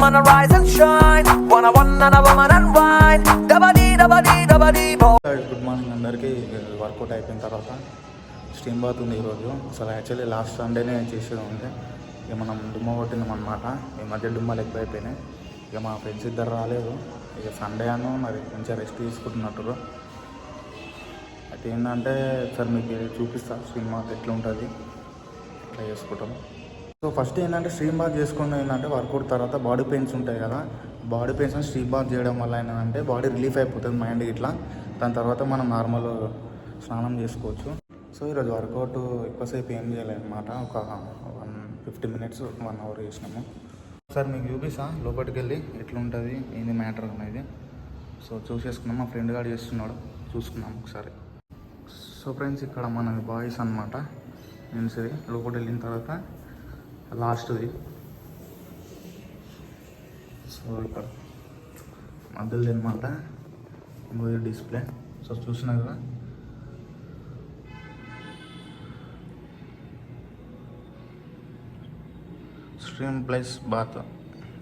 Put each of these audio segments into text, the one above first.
wanna rise and shine. Wanna one and a woman and wine. Dabadi, dabadi, dabadi, good morning అందరికీ. Workout అయిపోయిన తర్వాత steam bath ఉంది ఈరోజు. అసలు actually last సండేనే చేసేది ఉంటే ఇక మనం డుమ్మ కొట్టినాం అనమాట ఈ మధ్య దుమ్మలు ఎక్కువైపోయినాయి ఇక మా ఫ్రెండ్స్ ఇద్దరు రాలేదు. ఇక సండే అను మరి మంచిగా రెస్ట్ తీసుకుంటున్నట్టు అయితే ఏంటంటే సార్ మీకు చూపిస్తా స్ట్రీమ్ బాత్ ఎట్లా ఉంటుంది ఇట్లా చేసుకుంటాం. సో ఫస్ట్ ఏంటంటే స్ట్రీమ్ బాత్ చేసుకున్న ఏంటంటే వర్కౌట్ తర్వాత బాడీ పెయిన్స్ ఉంటాయి కదా. బాడీ పెయిన్స్ స్ట్రీమ్ బాత్ చేయడం వల్ల ఏంటంటే బాడీ రిలీఫ్ అయిపోతుంది మైండ్ ఇట్లా దాని తర్వాత మనం నార్మల్ స్నానం చేసుకోవచ్చు. సో ఈరోజు వర్కౌట్ ఎక్కువసేపు ఏం చేయలేదన్నమాట. ఒక one fifty minutes one hour చేసినాము. సార్ మీకు చూపిస్తా లోపలికి వెళ్ళి ఎట్లుంటుంది? ఏంది మ్యాటర్ అనేది? సో చూసేసుకున్నాం. మా ఫ్రెండ్ గారు చేస్తున్నాడు. చూసుకున్నాం ఒకసారి. సో ఫ్రెండ్స్ ఇక్కడ మన బాయ్స్ అనమాట మెన్స్ది లోపలికి వెళ్ళిన తర్వాత లాస్ట్ది సో ఇక్కడ మధ్యలో అనమాట మూవీ డిస్ప్లే సో చూసినా కదా? స్ట్రీమ్ ప్లస్ బాత్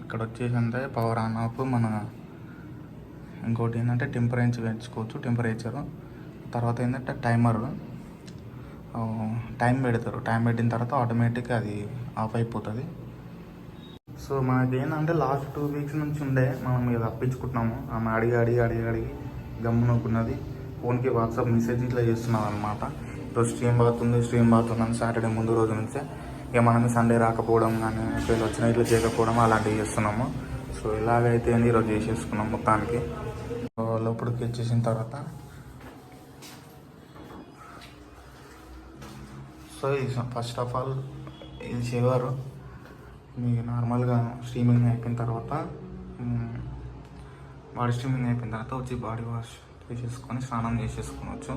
ఇక్కడ వచ్చేసంటే పవర్ ఆన్ ఆఫ్ మన ఇంకోటి ఏంటంటే టెంపరేచర్ పెంచుకోవచ్చు టెంపరేచర్ తర్వాత ఏంటంటే టైమర్ టైం పెడతారు. టైం పెట్టిన తర్వాత ఆటోమేటిక్గా అది ఆఫ్ అయిపోతుంది. సో మనకి ఏంటంటే లాస్ట్ టూ వీక్స్ నుంచి ఉండే మనం ఇది తప్పించుకుంటున్నాము. ఆమె అడిగి అడిగి అడిగి అడిగి గమ్మునుకున్నది ఫోన్కి వాట్సాప్ మెసేజ్ ఇట్లా చేస్తున్నాం అనమాట ఈరోజు స్ట్రీమ్ బాత్ స్ట్రీమ్ బాత్ అని సాటర్డే ముందు రోజు నుంచే. ఇక మనం సండే రాకపోవడం కానీ ఒకవేళ వచ్చిన ఇట్లా చేయకపోవడం అలాంటివి చేస్తున్నాము. సో ఇలాగైతే ఈరోజు చేసేసుకున్నాం మొత్తానికి. లోపలికి వచ్చేసిన తర్వాత సో ఇది ఫస్ట్ ఆఫ్ ఆల్ ఇది సేవరు మీకు నార్మల్గా స్ట్రీమింగ్ అయిపోయిన తర్వాత బాడీ స్ట్రీమింగ్ అయిపోయిన తర్వాత వచ్చి బాడీ వాష్ చేసేసుకొని స్నానం చేసేసుకోవచ్చు.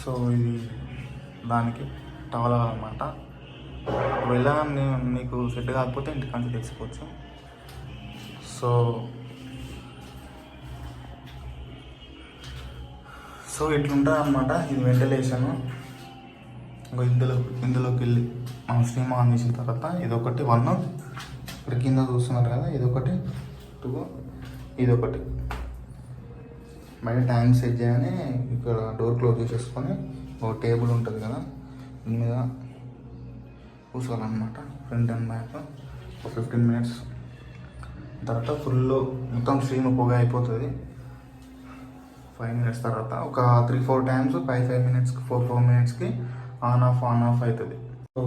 సో ఇది దానికి టవల్ అనమాట ఒకవేళ మీకు సెట్ కాకపోతే ఇంటికాంచి తెచ్చుకోవచ్చు. సో సో ఇట్లుంటుంది అనమాట ఇది వెంటిలేషను ఇంకా ఇందులో ఇందులోకి వెళ్ళి మనం స్ట్రీమ్ ఆన్ చేసిన తర్వాత ఇదొకటి వన్ ఇక్కడ కింద చూస్తున్నారు కదా ఇదొకటి టూ ఇదొకటి. బయట ట్యాంక్ సెట్ చేయని ఇక్కడ డోర్ క్లోజ్ చేసేసుకొని ఒక టేబుల్ ఉంటుంది కదా దీని మీద కూర్చోవాలన్నమాట ఫ్రంట్ అండ్ బ్యాక్ ఒక ఫిఫ్టీన్ మినిట్స్ తర్వాత ఫుల్ మొత్తం స్ట్రీమ్ పొగ అయిపోతుంది. ఫైవ్ మినిట్స్ తర్వాత ఒక three four times five five మినిట్స్కి ఫోర్ ఫోర్ మినిట్స్కి ఆన్ ఆఫ్ ఆన్ ఆఫ్ అవుతుంది సో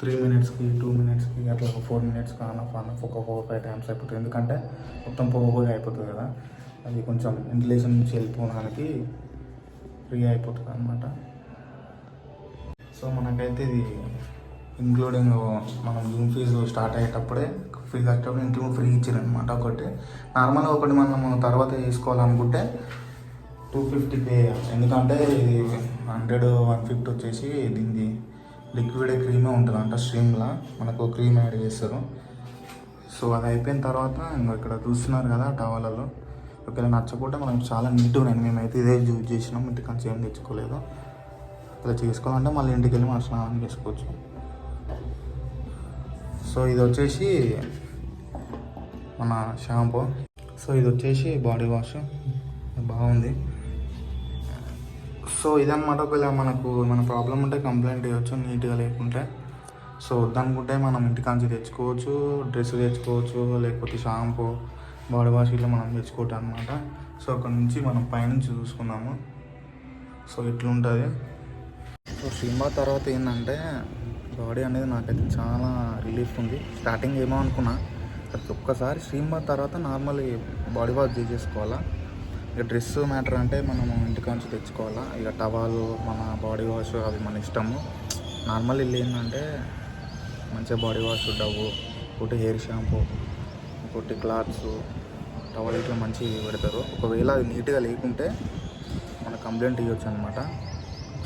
త్రీ మినిట్స్కి టూ మినిట్స్కి అట్లా ఒక ఫోర్ మినిట్స్కి ఆన్ ఆఫ్ ఆన్ ఆఫ్ ఒక ఫోర్ ఫైవ్ టైమ్స్ అయిపోతుంది. ఎందుకంటే మొత్తం పొగ పొగ అయిపోతుంది కదా. అది కొంచెం వెంటిలేషన్ నుంచి వెళ్ళిపోవడానికి ఫ్రీ అయిపోతుంది అనమాట సో మనకైతే ఇది ఇంక్లూడింగ్ మనం జూమ్ ఫీజు స్టార్ట్ అయ్యేటప్పుడే ఫీజు కట్టేటప్పుడు ఇంక్లూడ్ ఫ్రీ ఇచ్చారనమాట ఒకటి. నార్మల్గా ఒకటి మనం తర్వాత చేసుకోవాలనుకుంటే టూ ఫిఫ్టీ పే ఎందుకంటే ఇది హండ్రెడ్ వన్ ఫిఫ్టీ వచ్చేసి దీనికి లిక్విడ్ క్రీమే ఉంటుంది అంట స్ట్రీమ్లా. మనకు క్రీమ్ యాడ్ చేస్తారు. సో అది అయిపోయిన తర్వాత ఇంకా ఇక్కడ చూస్తున్నారు కదా టవాలలో. ఒకవేళ నచ్చకుంటే మనం చాలా నీట్గా ఉన్నాయి. మేమైతే ఇదే యూజ్ చేసినాం. ఇంటికి ఏం తెచ్చుకోలేదు. ఇలా చేసుకోవాలంటే మళ్ళీ ఇంటికి వెళ్ళి మనం స్నానం చేసుకోవచ్చు. సో ఇది వచ్చేసి మన షాంపూ. సో ఇది వచ్చేసి బాడీ వాష్. బాగుంది. సో ఇదన్నమాట ఒకవేళ మనకు మన ప్రాబ్లం ఉంటే కంప్లైంట్ చేయొచ్చు నీట్గా లేకుంటే. సో వద్దనుకుంటే మనం ఇంటికాంచి తెచ్చుకోవచ్చు డ్రెస్ తెచ్చుకోవచ్చు లేకపోతే షాంపూ బాడీ వాష్ ఇట్లా మనం తెచ్చుకోవటం అనమాట సో అక్కడ నుంచి మనం పైనుంచి చూసుకున్నాము సో ఇట్లుంటుంది. సో సినిమా తర్వాత ఏంటంటే బాడీ అనేది నాకైతే చాలా రిలీఫ్ ఉంది. స్టార్టింగ్ ఏమో అనుకున్నా అది ఒక్కసారి సినిమా తర్వాత నార్మల్ బాడీ వాష్ చేసేసుకోవాలా? ఇక డ్రెస్ మ్యాటర్ అంటే మనము ఇంటికాంచి తెచ్చుకోవాలా? ఇక టవాలు మన బాడీ వాష్ అవి మన ఇష్టము. నార్మల్ ఇల్లు ఏంటంటే మంచిగా బాడీ వాష్ డవ్వు ఒకటి హెయిర్ షాంపూ ఒకటి క్లాత్స్ టవల్ ఇట్లా మంచి పెడతారు. ఒకవేళ అది నీట్గా లేకుంటే మన కంప్లైంట్ ఇవ్వచ్చు అనమాట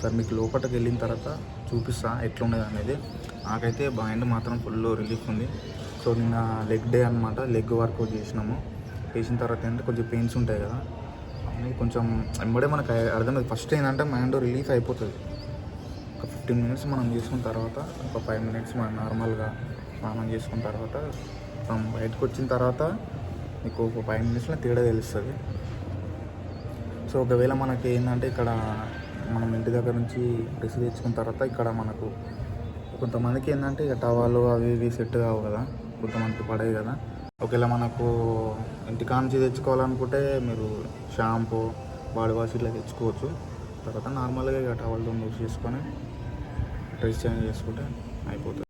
సార్ మీకు లోపలికి వెళ్ళిన తర్వాత చూపిస్తా ఎట్లున్నది అనేది. నాకైతే మైండ్ మాత్రం ఫుల్ రిలీఫ్ ఉంది. సో నిన్న లెగ్ డే అనమాట లెగ్ వర్కౌట్ చేసినాము. చేసిన తర్వాత ఏంటంటే కొంచెం పెయిన్స్ ఉంటాయి కదా. కొంచెం వెంబడే మనకు అర్థమైంది. ఫస్ట్ ఏంటంటే మైండ్ రిలీఫ్ అయిపోతుంది. ఒక ఫిఫ్టీన్ మినిట్స్ మనం చేసుకున్న తర్వాత ఒక ఫైవ్ మినిట్స్ మనం నార్మల్గా స్నానం చేసుకున్న తర్వాత మనం బయటకు వచ్చిన తర్వాత మీకు ఒక ఫైవ్ మినిట్స్లో తేడా తెలుస్తుంది. సో ఒకవేళ మనకి ఏంటంటే ఇక్కడ మనం ఇంటి దగ్గర నుంచి డ్రెస్ తెచ్చుకున్న తర్వాత ఇక్కడ మనకు కొంతమందికి ఏంటంటే ఇక టవాలు అవి ఇవి సెట్ కావు కదా. కొంతమందికి పడేవి కదా. ఒకవేళ మనకు ఇంటికా నుంచి తెచ్చుకోవాలనుకుంటే మీరు షాంపూ బాడీ వాష్ ఇట్లా తెచ్చుకోవచ్చు. తర్వాత నార్మల్గా ఇక టవల్తో యూస్ చేసుకొని డ్రెస్ చేంజ్ చేసుకుంటే అయిపోతుంది.